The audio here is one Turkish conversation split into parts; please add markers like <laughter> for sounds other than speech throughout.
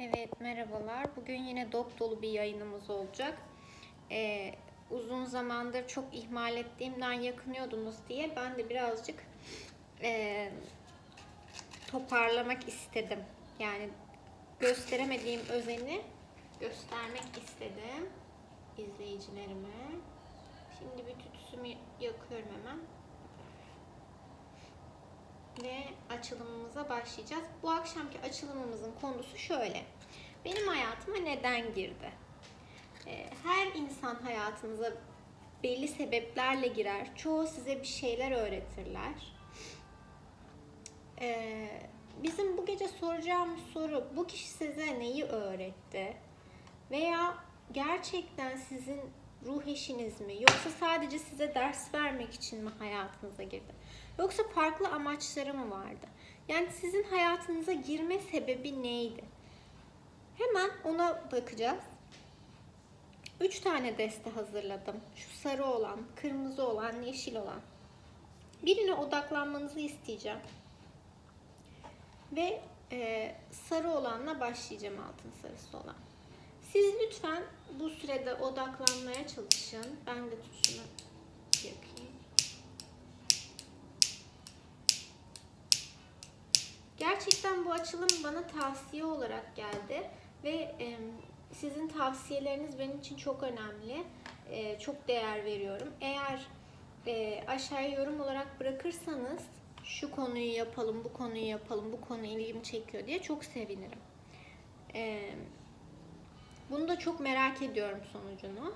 Evet merhabalar. Bugün yine dop dolu bir yayınımız olacak. Ee, uzun zamandır çok ihmal ettiğimden yakınıyordunuz diye ben de birazcık e, toparlamak istedim. Yani gösteremediğim özeni göstermek istedim izleyicilerime. Şimdi bir tütsümü yakıyorum hemen ve açılımımıza başlayacağız. Bu akşamki açılımımızın konusu şöyle. Benim hayatıma neden girdi? Ee, Her insan hayatınıza belli sebeplerle girer. Çoğu size bir şeyler öğretirler. Ee, Bizim bu gece soracağımız soru bu kişi size neyi öğretti? Veya gerçekten sizin ruh eşiniz mi? Yoksa sadece size ders vermek için mi hayatınıza girdi? Yoksa farklı amaçları mı vardı? Yani sizin hayatınıza girme sebebi neydi? Hemen ona bakacağız. Üç tane deste hazırladım. Şu sarı olan, kırmızı olan, yeşil olan. Birine odaklanmanızı isteyeceğim. Ve e, sarı olanla başlayacağım altın sarısı olan. Siz lütfen bu sürede odaklanmaya çalışın. Ben de tütsümü yakayım. Gerçekten bu açılım bana tavsiye olarak geldi ve sizin tavsiyeleriniz benim için çok önemli. E, çok değer veriyorum. Eğer e, aşağıya yorum olarak bırakırsanız şu konuyu yapalım, bu konuyu yapalım, bu konu ilgimi çekiyor diye çok sevinirim. E, bunu da çok merak ediyorum sonucunu.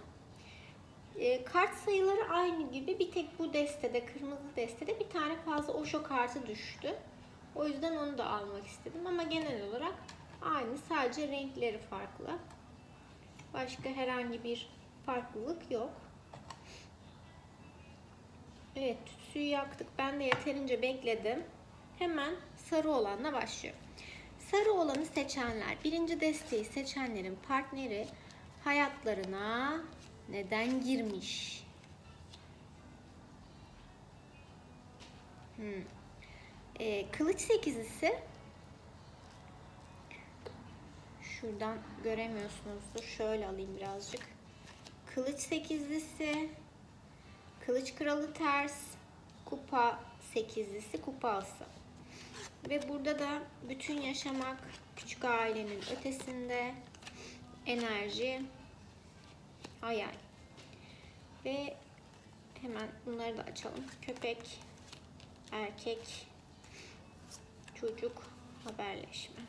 E, kart sayıları aynı gibi bir tek bu destede, kırmızı destede bir tane fazla Osho kartı düştü. O yüzden onu da almak istedim ama genel olarak aynı sadece renkleri farklı. Başka herhangi bir farklılık yok. Evet tütsüyü yaktık. Ben de yeterince bekledim. Hemen sarı olanla başlıyorum. Sarı olanı seçenler, birinci desteği seçenlerin partneri hayatlarına neden girmiş? Hmm. Ee, kılıç sekizlisi şuradan göremiyorsunuzdur. Şöyle alayım birazcık. Kılıç sekizlisi, kılıç kralı ters, kupa sekizlisi, kupa ası. Ve burada da bütün yaşamak, küçük ailenin ötesinde, enerji, hayal. Ve hemen bunları da açalım. Köpek, erkek, çocuk, haberleşme.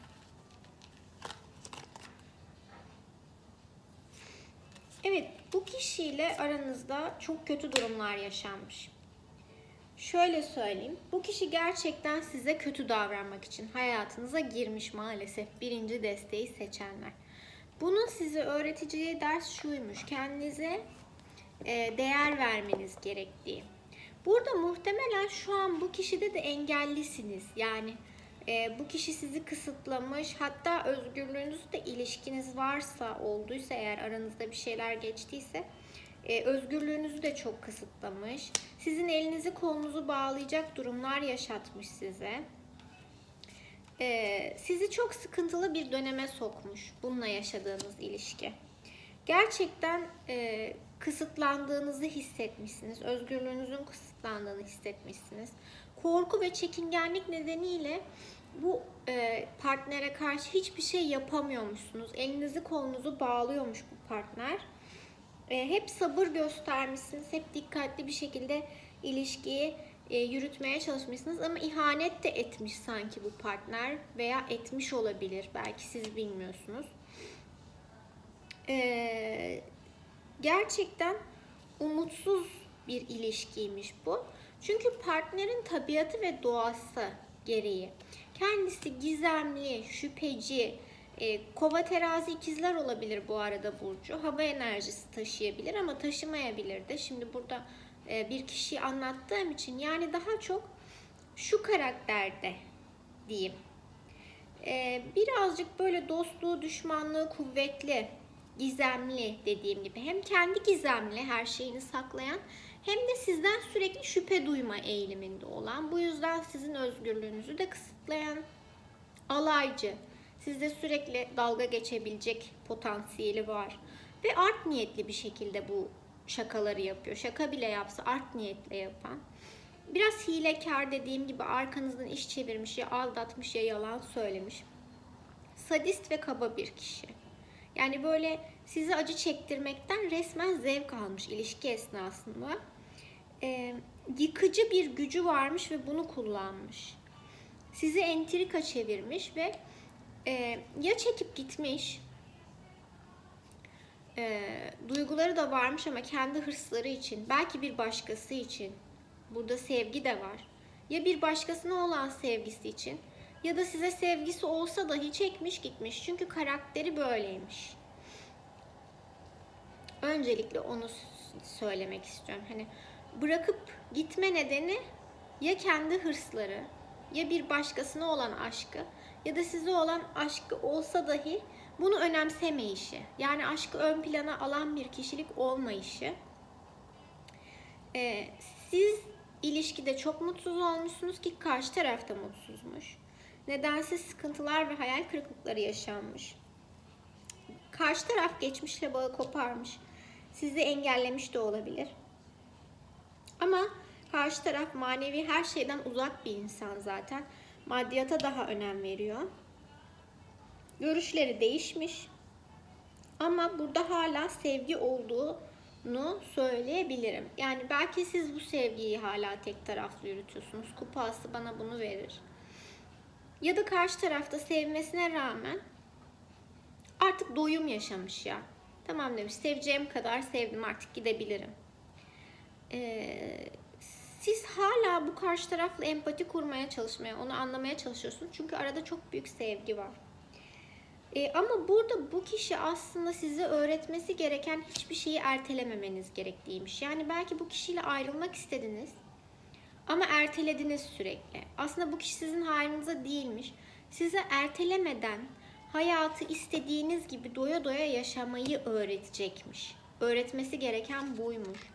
Evet, bu kişiyle aranızda çok kötü durumlar yaşanmış. Şöyle söyleyeyim, bu kişi gerçekten size kötü davranmak için hayatınıza girmiş maalesef birinci desteği seçenler. Bunun size öğreteceği ders şuymuş, kendinize e, değer vermeniz gerektiği. Burada muhtemelen şu an bu kişide de engellisiniz. Yani e, bu kişi sizi kısıtlamış. Hatta özgürlüğünüzde ilişkiniz varsa, olduysa eğer aranızda bir şeyler geçtiyse e, özgürlüğünüzü de çok kısıtlamış. Sizin elinizi kolunuzu bağlayacak durumlar yaşatmış size. E, sizi çok sıkıntılı bir döneme sokmuş bununla yaşadığınız ilişki. Gerçekten e, kısıtlandığınızı hissetmişsiniz. Özgürlüğünüzün kısıtlandığını hissetmişsiniz. Korku ve çekingenlik nedeniyle bu e, partnere karşı hiçbir şey yapamıyormuşsunuz. Elinizi kolunuzu bağlıyormuş bu partner. E, hep sabır göstermişsiniz. Hep dikkatli bir şekilde ilişkiyi e, yürütmeye çalışmışsınız. Ama ihanet de etmiş sanki bu partner veya etmiş olabilir. Belki siz bilmiyorsunuz. Ee, gerçekten umutsuz bir ilişkiymiş bu. Çünkü partnerin tabiatı ve doğası gereği kendisi gizemli, şüpheci, e, kova terazi ikizler olabilir bu arada Burcu. Hava enerjisi taşıyabilir ama taşımayabilir de. Şimdi burada e, bir kişiyi anlattığım için yani daha çok şu karakterde diyeyim. E, birazcık böyle dostluğu, düşmanlığı kuvvetli gizemli dediğim gibi hem kendi gizemli her şeyini saklayan hem de sizden sürekli şüphe duyma eğiliminde olan bu yüzden sizin özgürlüğünüzü de kısıtlayan alaycı Sizde sürekli dalga geçebilecek potansiyeli var. Ve art niyetli bir şekilde bu şakaları yapıyor. Şaka bile yapsa art niyetle yapan. Biraz hilekar dediğim gibi arkanızdan iş çevirmiş ya aldatmış ya yalan söylemiş. Sadist ve kaba bir kişi. Yani böyle sizi acı çektirmekten resmen zevk almış ilişki esnasında. Ee, yıkıcı bir gücü varmış ve bunu kullanmış. Sizi entrika çevirmiş ve e, ya çekip gitmiş, e, duyguları da varmış ama kendi hırsları için, belki bir başkası için, burada sevgi de var. Ya bir başkasına olan sevgisi için ya da size sevgisi olsa dahi çekmiş gitmiş. Çünkü karakteri böyleymiş. Öncelikle onu söylemek istiyorum. Hani bırakıp gitme nedeni ya kendi hırsları ya bir başkasına olan aşkı ya da size olan aşkı olsa dahi bunu önemsemeyişi. Yani aşkı ön plana alan bir kişilik olmayışı. Ee, siz ilişkide çok mutsuz olmuşsunuz ki karşı taraf da mutsuzmuş. Nedensiz sıkıntılar ve hayal kırıklıkları yaşanmış. Karşı taraf geçmişle bağı koparmış. Sizi engellemiş de olabilir. Ama karşı taraf manevi her şeyden uzak bir insan zaten. Maddiyata daha önem veriyor. Görüşleri değişmiş. Ama burada hala sevgi olduğunu söyleyebilirim. Yani belki siz bu sevgiyi hala tek taraflı yürütüyorsunuz. Kupası bana bunu verir. Ya da karşı tarafta sevmesine rağmen artık doyum yaşamış ya. Tamam demiş seveceğim kadar sevdim artık gidebilirim. Ee, siz hala bu karşı tarafla empati kurmaya çalışmaya, onu anlamaya çalışıyorsunuz. Çünkü arada çok büyük sevgi var. Ee, ama burada bu kişi aslında size öğretmesi gereken hiçbir şeyi ertelememeniz gerektiğiymiş. Yani belki bu kişiyle ayrılmak istediniz ama ertelediniz sürekli. Aslında bu kişi sizin hayrınıza değilmiş. Size ertelemeden hayatı istediğiniz gibi doya doya yaşamayı öğretecekmiş. Öğretmesi gereken buymuş.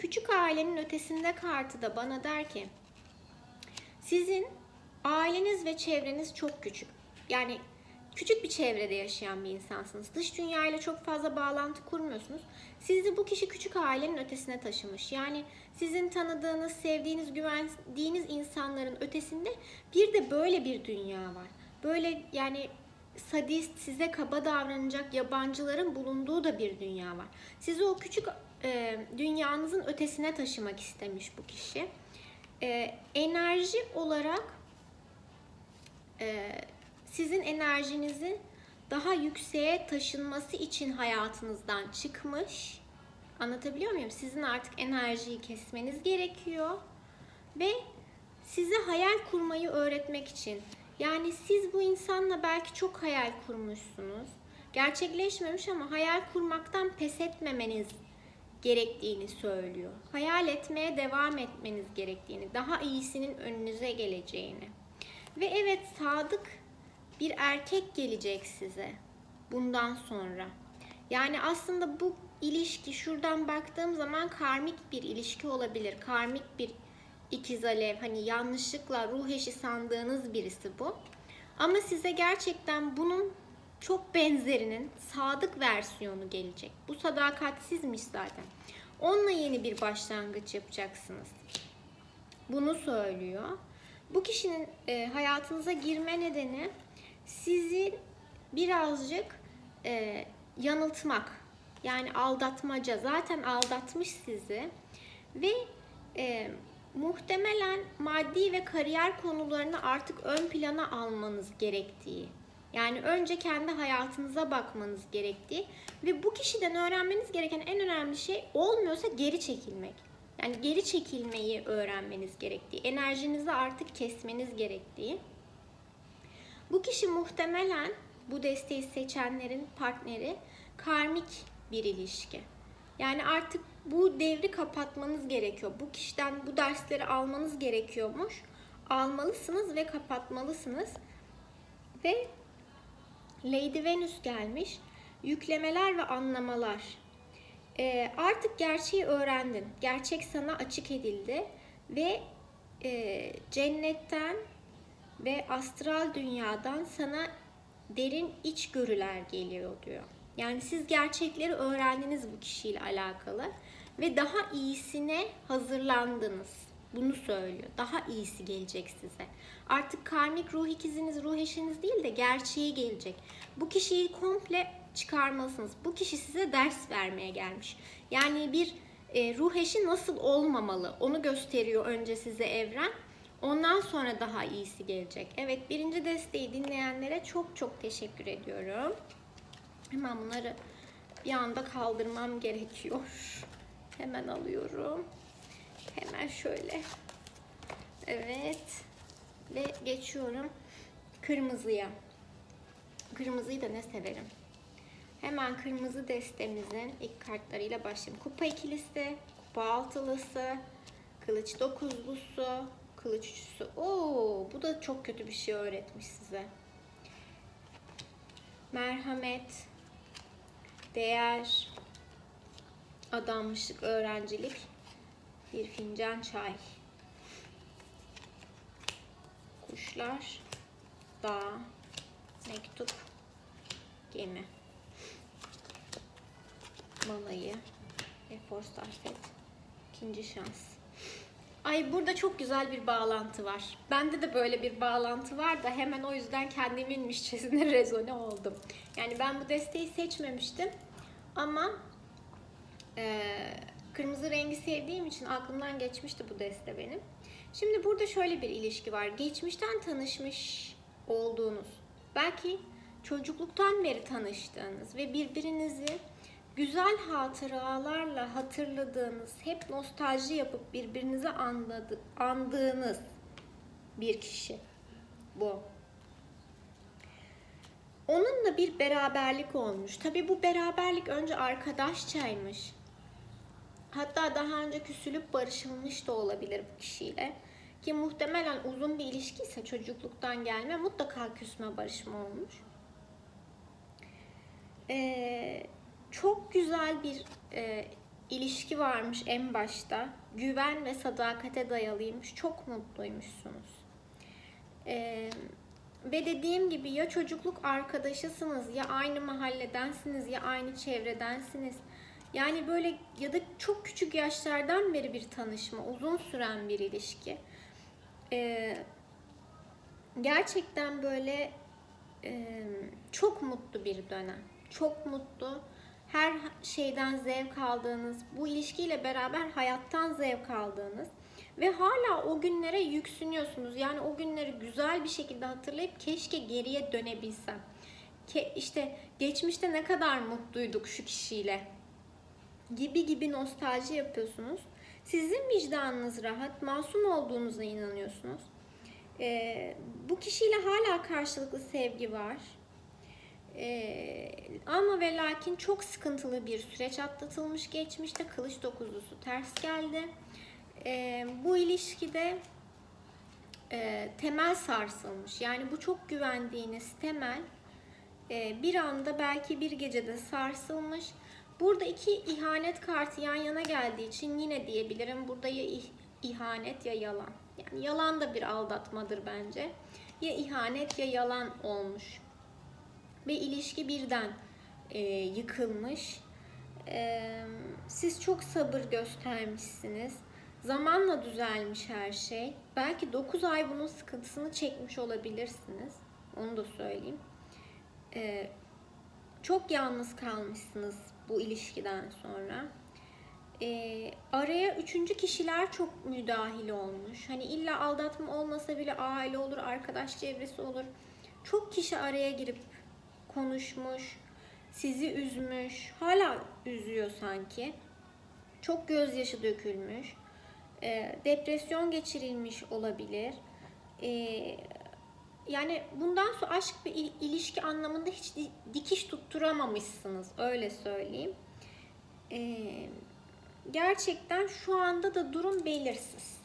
Küçük ailenin ötesinde kartı da bana der ki sizin aileniz ve çevreniz çok küçük. Yani küçük bir çevrede yaşayan bir insansınız. Dış dünyayla çok fazla bağlantı kurmuyorsunuz. Sizi bu kişi küçük ailenin ötesine taşımış. Yani sizin tanıdığınız, sevdiğiniz, güvendiğiniz insanların ötesinde bir de böyle bir dünya var. Böyle yani sadist, size kaba davranacak yabancıların bulunduğu da bir dünya var. Sizi o küçük e, dünyanızın ötesine taşımak istemiş bu kişi. E, enerji olarak e, sizin enerjinizi daha yükseğe taşınması için hayatınızdan çıkmış. Anlatabiliyor muyum? Sizin artık enerjiyi kesmeniz gerekiyor ve size hayal kurmayı öğretmek için. Yani siz bu insanla belki çok hayal kurmuşsunuz. Gerçekleşmemiş ama hayal kurmaktan pes etmemeniz gerektiğini söylüyor. Hayal etmeye devam etmeniz gerektiğini, daha iyisinin önünüze geleceğini. Ve evet sadık bir erkek gelecek size bundan sonra. Yani aslında bu ilişki şuradan baktığım zaman karmik bir ilişki olabilir. Karmik bir ikiz alev hani yanlışlıkla ruh eşi sandığınız birisi bu. Ama size gerçekten bunun çok benzerinin sadık versiyonu gelecek. Bu sadakatsizmiş zaten. Onunla yeni bir başlangıç yapacaksınız. Bunu söylüyor. Bu kişinin e, hayatınıza girme nedeni sizi birazcık e, yanıltmak. Yani aldatmaca. Zaten aldatmış sizi. Ve e, muhtemelen maddi ve kariyer konularını artık ön plana almanız gerektiği. Yani önce kendi hayatınıza bakmanız gerektiği ve bu kişiden öğrenmeniz gereken en önemli şey olmuyorsa geri çekilmek. Yani geri çekilmeyi öğrenmeniz gerektiği, enerjinizi artık kesmeniz gerektiği. Bu kişi muhtemelen bu desteği seçenlerin partneri karmik bir ilişki. Yani artık bu devri kapatmanız gerekiyor. Bu kişiden bu dersleri almanız gerekiyormuş. Almalısınız ve kapatmalısınız. Ve Lady Venus gelmiş. Yüklemeler ve anlamalar. Ee, artık gerçeği öğrendin. Gerçek sana açık edildi. Ve e, cennetten ve astral dünyadan sana derin içgörüler geliyor diyor. Yani siz gerçekleri öğrendiniz bu kişiyle alakalı ve daha iyisine hazırlandınız. Bunu söylüyor. Daha iyisi gelecek size. Artık karmik ruh ikiziniz, ruh eşiniz değil de gerçeği gelecek. Bu kişiyi komple çıkarmalısınız. Bu kişi size ders vermeye gelmiş. Yani bir e, ruh eşi nasıl olmamalı onu gösteriyor önce size evren. Ondan sonra daha iyisi gelecek. Evet birinci desteği dinleyenlere çok çok teşekkür ediyorum. Hemen bunları bir anda kaldırmam gerekiyor. Hemen alıyorum. Hemen şöyle. Evet. Ve geçiyorum kırmızıya. Kırmızıyı da ne severim. Hemen kırmızı destemizin ilk kartlarıyla başlayalım. Kupa ikilisi, kupa altılısı, kılıç dokuzlusu, kılıç üçlüsü. Oo, bu da çok kötü bir şey öğretmiş size. Merhamet, değer, adanmışlık, öğrencilik, bir fincan çay. Kuşlar, dağ, mektup, gemi. Malayı, efor sarf et, ikinci şans. Ay burada çok güzel bir bağlantı var. Bende de böyle bir bağlantı var da hemen o yüzden kendiminmişçesine <laughs> rezone oldum. Yani ben bu desteği seçmemiştim ama e, kırmızı rengi sevdiğim için aklımdan geçmişti bu deste benim. Şimdi burada şöyle bir ilişki var. Geçmişten tanışmış olduğunuz, belki çocukluktan beri tanıştığınız ve birbirinizi güzel hatıralarla hatırladığınız, hep nostalji yapıp birbirinizi anladı, andığınız bir kişi bu. Onunla bir beraberlik olmuş. Tabii bu beraberlik önce arkadaşçaymış. Hatta daha önce küsülüp barışılmış da olabilir bu kişiyle. Ki muhtemelen uzun bir ilişkiyse çocukluktan gelme mutlaka küsme barışma olmuş. Ee, çok güzel bir e, ilişki varmış en başta. Güven ve sadakate dayalıymış. Çok mutluymuşsunuz. Ee, ve dediğim gibi ya çocukluk arkadaşısınız, ya aynı mahalledensiniz, ya aynı çevredensiniz. Yani böyle ya da çok küçük yaşlardan beri bir tanışma, uzun süren bir ilişki. Ee, gerçekten böyle e, çok mutlu bir dönem. Çok mutlu. Her şeyden zevk aldığınız, bu ilişkiyle beraber hayattan zevk aldığınız ve hala o günlere yüksünüyorsunuz. Yani o günleri güzel bir şekilde hatırlayıp keşke geriye dönebilsem. Ke işte geçmişte ne kadar mutluyduk şu kişiyle gibi gibi nostalji yapıyorsunuz. Sizin vicdanınız rahat, masum olduğunuza inanıyorsunuz. Ee, bu kişiyle hala karşılıklı sevgi var. Ee, ama ve lakin çok sıkıntılı bir süreç atlatılmış geçmişte. Kılıç dokuzlusu ters geldi. Ee, bu ilişkide e, temel sarsılmış. Yani bu çok güvendiğiniz temel e, bir anda belki bir gecede sarsılmış. Burada iki ihanet kartı yan yana geldiği için yine diyebilirim burada ya ih- ihanet ya yalan. Yani yalan da bir aldatmadır bence. Ya ihanet ya yalan olmuş. Ve ilişki birden e, yıkılmış. E, siz çok sabır göstermişsiniz. Zamanla düzelmiş her şey. Belki 9 ay bunun sıkıntısını çekmiş olabilirsiniz. Onu da söyleyeyim. E, çok yalnız kalmışsınız bu ilişkiden sonra. Ee, araya üçüncü kişiler çok müdahil olmuş. Hani illa aldatma olmasa bile aile olur, arkadaş çevresi olur. Çok kişi araya girip konuşmuş, sizi üzmüş, hala üzüyor sanki. Çok gözyaşı dökülmüş. Ee, depresyon geçirilmiş olabilir. Ee, yani bundan sonra aşk il- ilişki anlamında hiç di- dikiş tutturamamışsınız öyle söyleyeyim. Ee, gerçekten şu anda da durum belirsiz.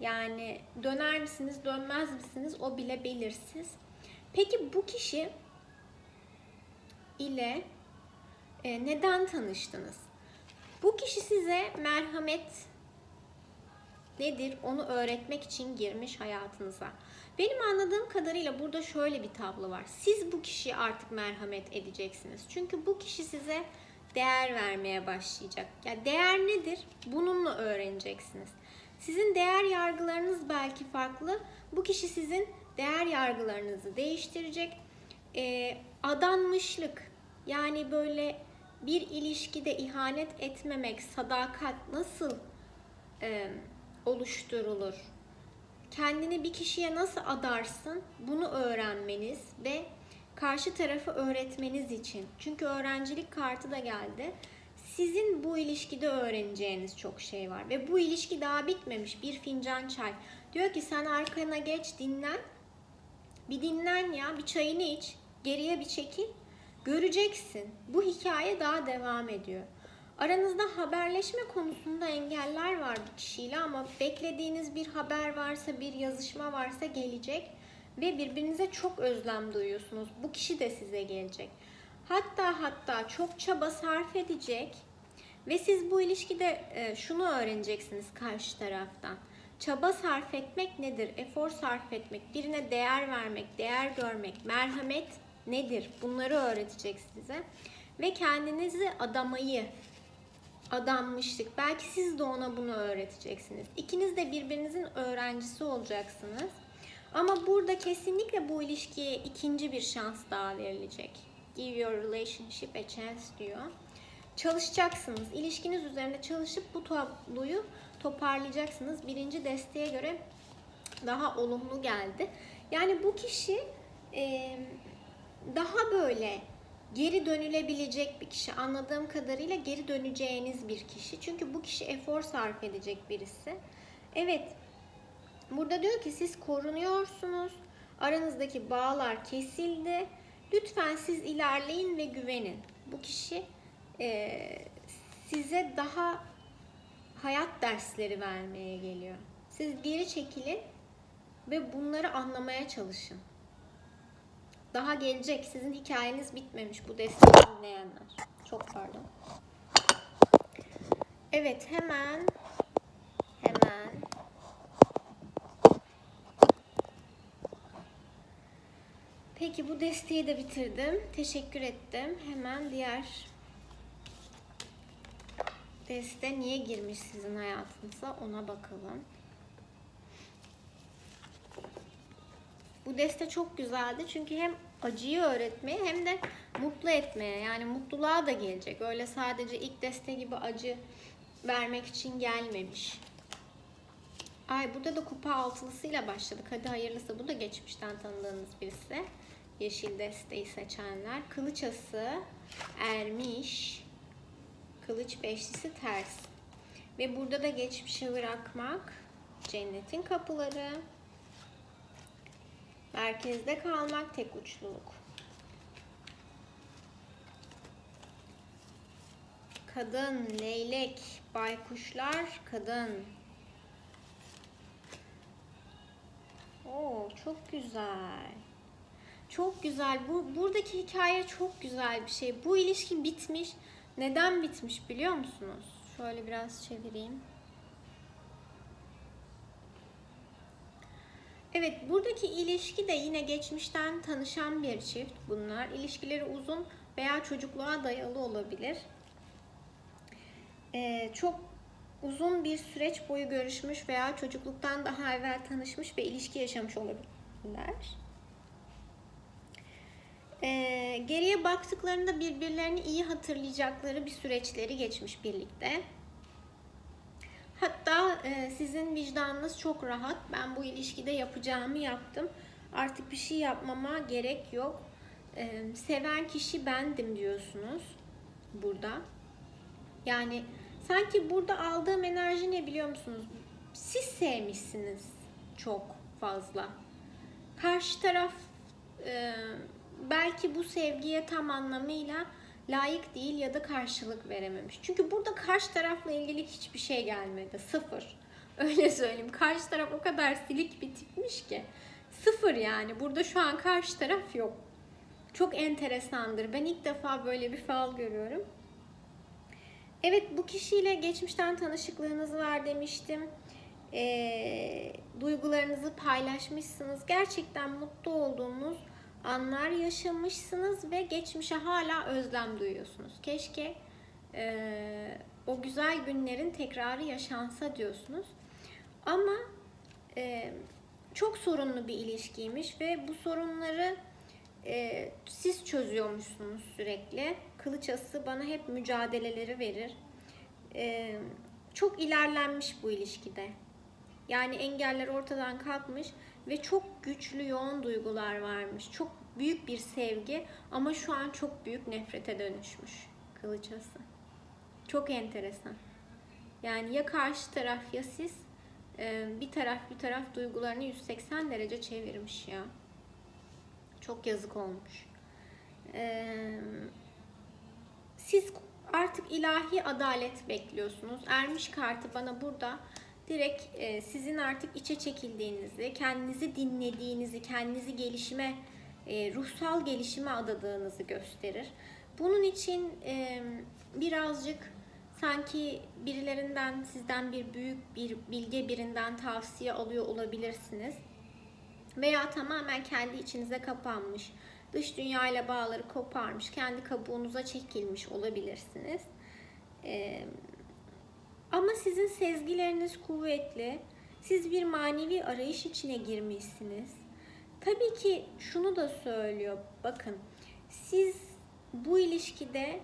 Yani döner misiniz, dönmez misiniz o bile belirsiz. Peki bu kişi ile e, neden tanıştınız? Bu kişi size merhamet nedir onu öğretmek için girmiş hayatınıza. Benim anladığım kadarıyla burada şöyle bir tablo var. Siz bu kişiye artık merhamet edeceksiniz. Çünkü bu kişi size değer vermeye başlayacak. Ya değer nedir? Bununla öğreneceksiniz. Sizin değer yargılarınız belki farklı. Bu kişi sizin değer yargılarınızı değiştirecek. Ee, adanmışlık yani böyle bir ilişkide ihanet etmemek, sadakat nasıl e, oluşturulur? Kendini bir kişiye nasıl adarsın? Bunu öğrenmeniz ve karşı tarafı öğretmeniz için. Çünkü öğrencilik kartı da geldi. Sizin bu ilişkide öğreneceğiniz çok şey var ve bu ilişki daha bitmemiş. Bir fincan çay. Diyor ki sen arkana geç, dinlen. Bir dinlen ya, bir çayını iç, geriye bir çekil. Göreceksin. Bu hikaye daha devam ediyor. Aranızda haberleşme konusunda engeller var bu kişiyle ama beklediğiniz bir haber varsa, bir yazışma varsa gelecek ve birbirinize çok özlem duyuyorsunuz. Bu kişi de size gelecek. Hatta hatta çok çaba sarf edecek ve siz bu ilişkide e, şunu öğreneceksiniz karşı taraftan. Çaba sarf etmek nedir? Efor sarf etmek, birine değer vermek, değer görmek, merhamet nedir? Bunları öğretecek size. Ve kendinizi adamayı, adanmışlık. Belki siz de ona bunu öğreteceksiniz. İkiniz de birbirinizin öğrencisi olacaksınız. Ama burada kesinlikle bu ilişkiye ikinci bir şans daha verilecek. Give your relationship a chance diyor. Çalışacaksınız. İlişkiniz üzerinde çalışıp bu tabloyu toparlayacaksınız. Birinci desteğe göre daha olumlu geldi. Yani bu kişi daha böyle geri dönülebilecek bir kişi. Anladığım kadarıyla geri döneceğiniz bir kişi. Çünkü bu kişi efor sarf edecek birisi. Evet. Burada diyor ki siz korunuyorsunuz. Aranızdaki bağlar kesildi. Lütfen siz ilerleyin ve güvenin. Bu kişi e, size daha hayat dersleri vermeye geliyor. Siz geri çekilin ve bunları anlamaya çalışın. Daha gelecek. Sizin hikayeniz bitmemiş bu desteği dinleyenler. Çok pardon. Evet hemen hemen Peki bu desteği de bitirdim. Teşekkür ettim. Hemen diğer deste niye girmiş sizin hayatınıza ona bakalım. Bu deste çok güzeldi çünkü hem acıyı öğretmeye hem de mutlu etmeye yani mutluluğa da gelecek. Öyle sadece ilk deste gibi acı vermek için gelmemiş. Ay burada da kupa altılısıyla başladık. Hadi hayırlısı. Bu da geçmişten tanıdığınız birisi. Yeşil desteği seçenler. Kılıç ası, ermiş, kılıç beşlisi ters. Ve burada da geçmişi bırakmak, cennetin kapıları, merkezde kalmak, tek uçluluk. Kadın, leylek, baykuşlar, kadın. Oo, çok güzel. Çok güzel. Bu buradaki hikaye çok güzel bir şey. Bu ilişki bitmiş. Neden bitmiş biliyor musunuz? Şöyle biraz çevireyim. Evet, buradaki ilişki de yine geçmişten tanışan bir çift bunlar. İlişkileri uzun veya çocukluğa dayalı olabilir. Ee, çok uzun bir süreç boyu görüşmüş veya çocukluktan daha evvel tanışmış ve ilişki yaşamış olabilirler. Ee, geriye baktıklarında birbirlerini iyi hatırlayacakları bir süreçleri geçmiş birlikte. Hatta e, sizin vicdanınız çok rahat. Ben bu ilişkide yapacağımı yaptım. Artık bir şey yapmama gerek yok. E, seven kişi bendim diyorsunuz burada. Yani sanki burada aldığım enerji ne biliyor musunuz? Siz sevmişsiniz çok fazla. Karşı taraf e, belki bu sevgiye tam anlamıyla layık değil ya da karşılık verememiş. Çünkü burada karşı tarafla ilgili hiçbir şey gelmedi. Sıfır. <laughs> Öyle söyleyeyim. Karşı taraf o kadar silik bir tipmiş ki. Sıfır yani. Burada şu an karşı taraf yok. Çok enteresandır. Ben ilk defa böyle bir fal görüyorum. Evet bu kişiyle geçmişten tanışıklığınız var demiştim. e, duygularınızı paylaşmışsınız. Gerçekten mutlu olduğunuz anlar yaşamışsınız ve geçmişe hala özlem duyuyorsunuz. Keşke e, o güzel günlerin tekrarı yaşansa diyorsunuz. Ama e, çok sorunlu bir ilişkiymiş ve bu sorunları e, siz çözüyormuşsunuz sürekli. Kılıçası bana hep mücadeleleri verir. E, çok ilerlenmiş bu ilişkide. Yani engeller ortadan kalkmış ve çok güçlü yoğun duygular varmış. Çok büyük bir sevgi ama şu an çok büyük nefrete dönüşmüş kılıçası. Çok enteresan. Yani ya karşı taraf ya siz e, bir taraf bir taraf duygularını 180 derece çevirmiş ya. Çok yazık olmuş. Ee, siz artık ilahi adalet bekliyorsunuz. Ermiş kartı bana burada direkt e, sizin artık içe çekildiğinizi, kendinizi dinlediğinizi, kendinizi gelişime, e, ruhsal gelişime adadığınızı gösterir. Bunun için e, birazcık sanki birilerinden, sizden bir büyük bir bilge birinden tavsiye alıyor olabilirsiniz. Veya tamamen kendi içinize kapanmış, dış dünyayla bağları koparmış, kendi kabuğunuza çekilmiş olabilirsiniz. Ee, ama sizin sezgileriniz kuvvetli. Siz bir manevi arayış içine girmişsiniz. Tabii ki şunu da söylüyor. Bakın siz bu ilişkide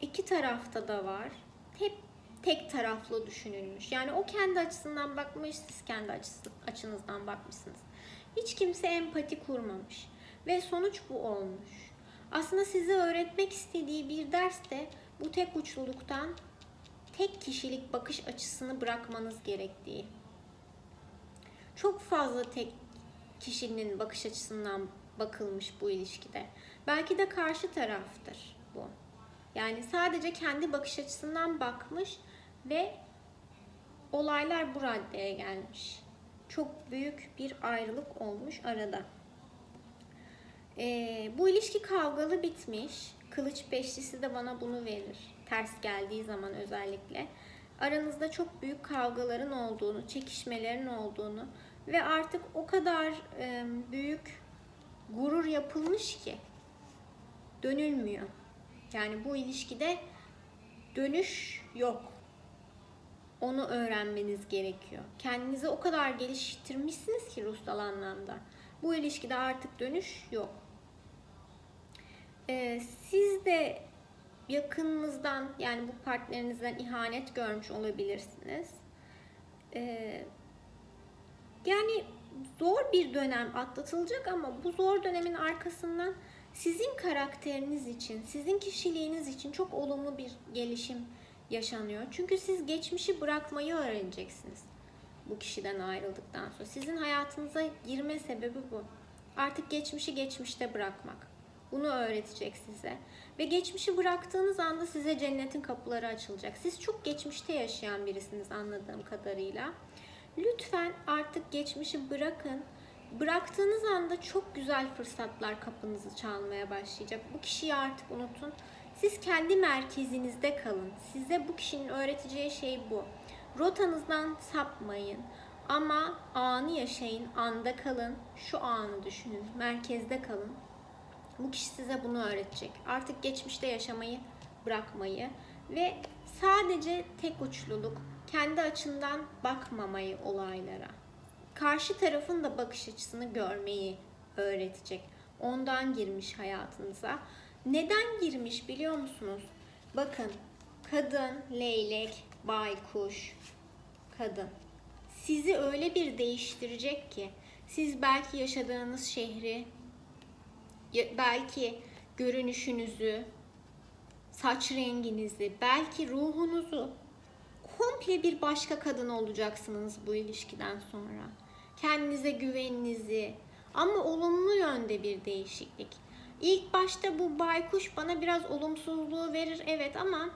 iki tarafta da var. Hep tek taraflı düşünülmüş. Yani o kendi açısından bakmış, siz kendi açınızdan bakmışsınız. Hiç kimse empati kurmamış ve sonuç bu olmuş. Aslında size öğretmek istediği bir ders de bu tek uçluluktan tek kişilik bakış açısını bırakmanız gerektiği. Çok fazla tek kişinin bakış açısından bakılmış bu ilişkide. Belki de karşı taraftır bu. Yani sadece kendi bakış açısından bakmış ve olaylar bu raddeye gelmiş. Çok büyük bir ayrılık olmuş arada. Ee, bu ilişki kavgalı bitmiş. Kılıç beşlisi de bana bunu verir. Ters geldiği zaman özellikle. Aranızda çok büyük kavgaların olduğunu, çekişmelerin olduğunu ve artık o kadar e, büyük gurur yapılmış ki dönülmüyor. Yani bu ilişkide dönüş yok. Onu öğrenmeniz gerekiyor. Kendinizi o kadar geliştirmişsiniz ki ruhsal anlamda. Bu ilişkide artık dönüş yok. Ee, siz de yakınınızdan yani bu partnerinizden ihanet görmüş olabilirsiniz. Ee, yani zor bir dönem atlatılacak ama bu zor dönemin arkasından sizin karakteriniz için, sizin kişiliğiniz için çok olumlu bir gelişim yaşanıyor. Çünkü siz geçmişi bırakmayı öğreneceksiniz bu kişiden ayrıldıktan sonra. Sizin hayatınıza girme sebebi bu. Artık geçmişi geçmişte bırakmak. Bunu öğretecek size. Ve geçmişi bıraktığınız anda size cennetin kapıları açılacak. Siz çok geçmişte yaşayan birisiniz anladığım kadarıyla. Lütfen artık geçmişi bırakın. Bıraktığınız anda çok güzel fırsatlar kapınızı çalmaya başlayacak. Bu kişiyi artık unutun. Siz kendi merkezinizde kalın. Size bu kişinin öğreteceği şey bu. Rotanızdan sapmayın. Ama anı yaşayın, anda kalın. Şu anı düşünün, merkezde kalın. Bu kişi size bunu öğretecek. Artık geçmişte yaşamayı bırakmayı ve sadece tek uçluluk, kendi açından bakmamayı olaylara. Karşı tarafın da bakış açısını görmeyi öğretecek. Ondan girmiş hayatınıza. Neden girmiş biliyor musunuz? Bakın kadın, leylek, baykuş, kadın. Sizi öyle bir değiştirecek ki siz belki yaşadığınız şehri, belki görünüşünüzü, saç renginizi, belki ruhunuzu komple bir başka kadın olacaksınız bu ilişkiden sonra. Kendinize güveninizi ama olumlu yönde bir değişiklik. İlk başta bu baykuş bana biraz olumsuzluğu verir evet ama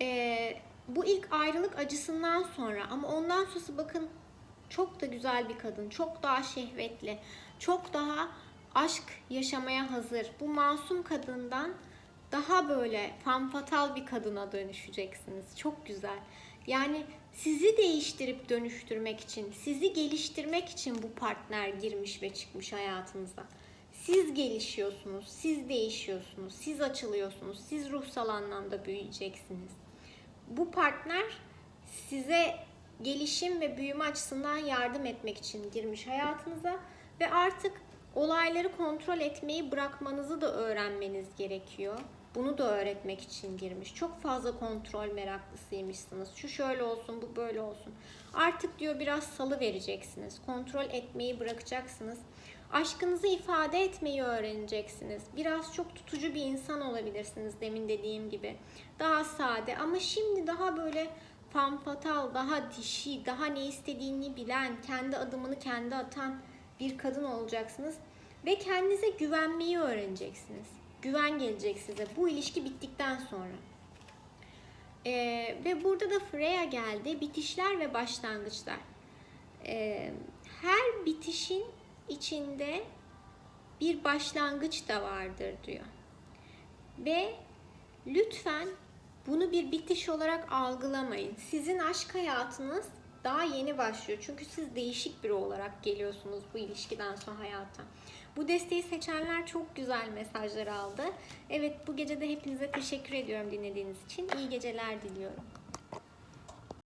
e, bu ilk ayrılık acısından sonra ama ondan sonrası bakın çok da güzel bir kadın, çok daha şehvetli, çok daha aşk yaşamaya hazır. Bu masum kadından daha böyle fanfatal bir kadına dönüşeceksiniz. Çok güzel. Yani sizi değiştirip dönüştürmek için, sizi geliştirmek için bu partner girmiş ve çıkmış hayatınızda. Siz gelişiyorsunuz, siz değişiyorsunuz, siz açılıyorsunuz, siz ruhsal anlamda büyüyeceksiniz. Bu partner size gelişim ve büyüme açısından yardım etmek için girmiş hayatınıza ve artık olayları kontrol etmeyi bırakmanızı da öğrenmeniz gerekiyor. Bunu da öğretmek için girmiş. Çok fazla kontrol meraklısıymışsınız. Şu şöyle olsun, bu böyle olsun. Artık diyor biraz salı vereceksiniz. Kontrol etmeyi bırakacaksınız. Aşkınızı ifade etmeyi öğreneceksiniz. Biraz çok tutucu bir insan olabilirsiniz demin dediğim gibi. Daha sade ama şimdi daha böyle fanfatal, daha dişi, daha ne istediğini bilen, kendi adımını kendi atan bir kadın olacaksınız. Ve kendinize güvenmeyi öğreneceksiniz. Güven gelecek size bu ilişki bittikten sonra. Ee, ve burada da Freya geldi. Bitişler ve başlangıçlar. Ee, her bitişin içinde bir başlangıç da vardır diyor. Ve lütfen bunu bir bitiş olarak algılamayın. Sizin aşk hayatınız daha yeni başlıyor. Çünkü siz değişik biri olarak geliyorsunuz bu ilişkiden sonra hayata. Bu desteği seçenler çok güzel mesajlar aldı. Evet bu gece de hepinize teşekkür ediyorum dinlediğiniz için. İyi geceler diliyorum.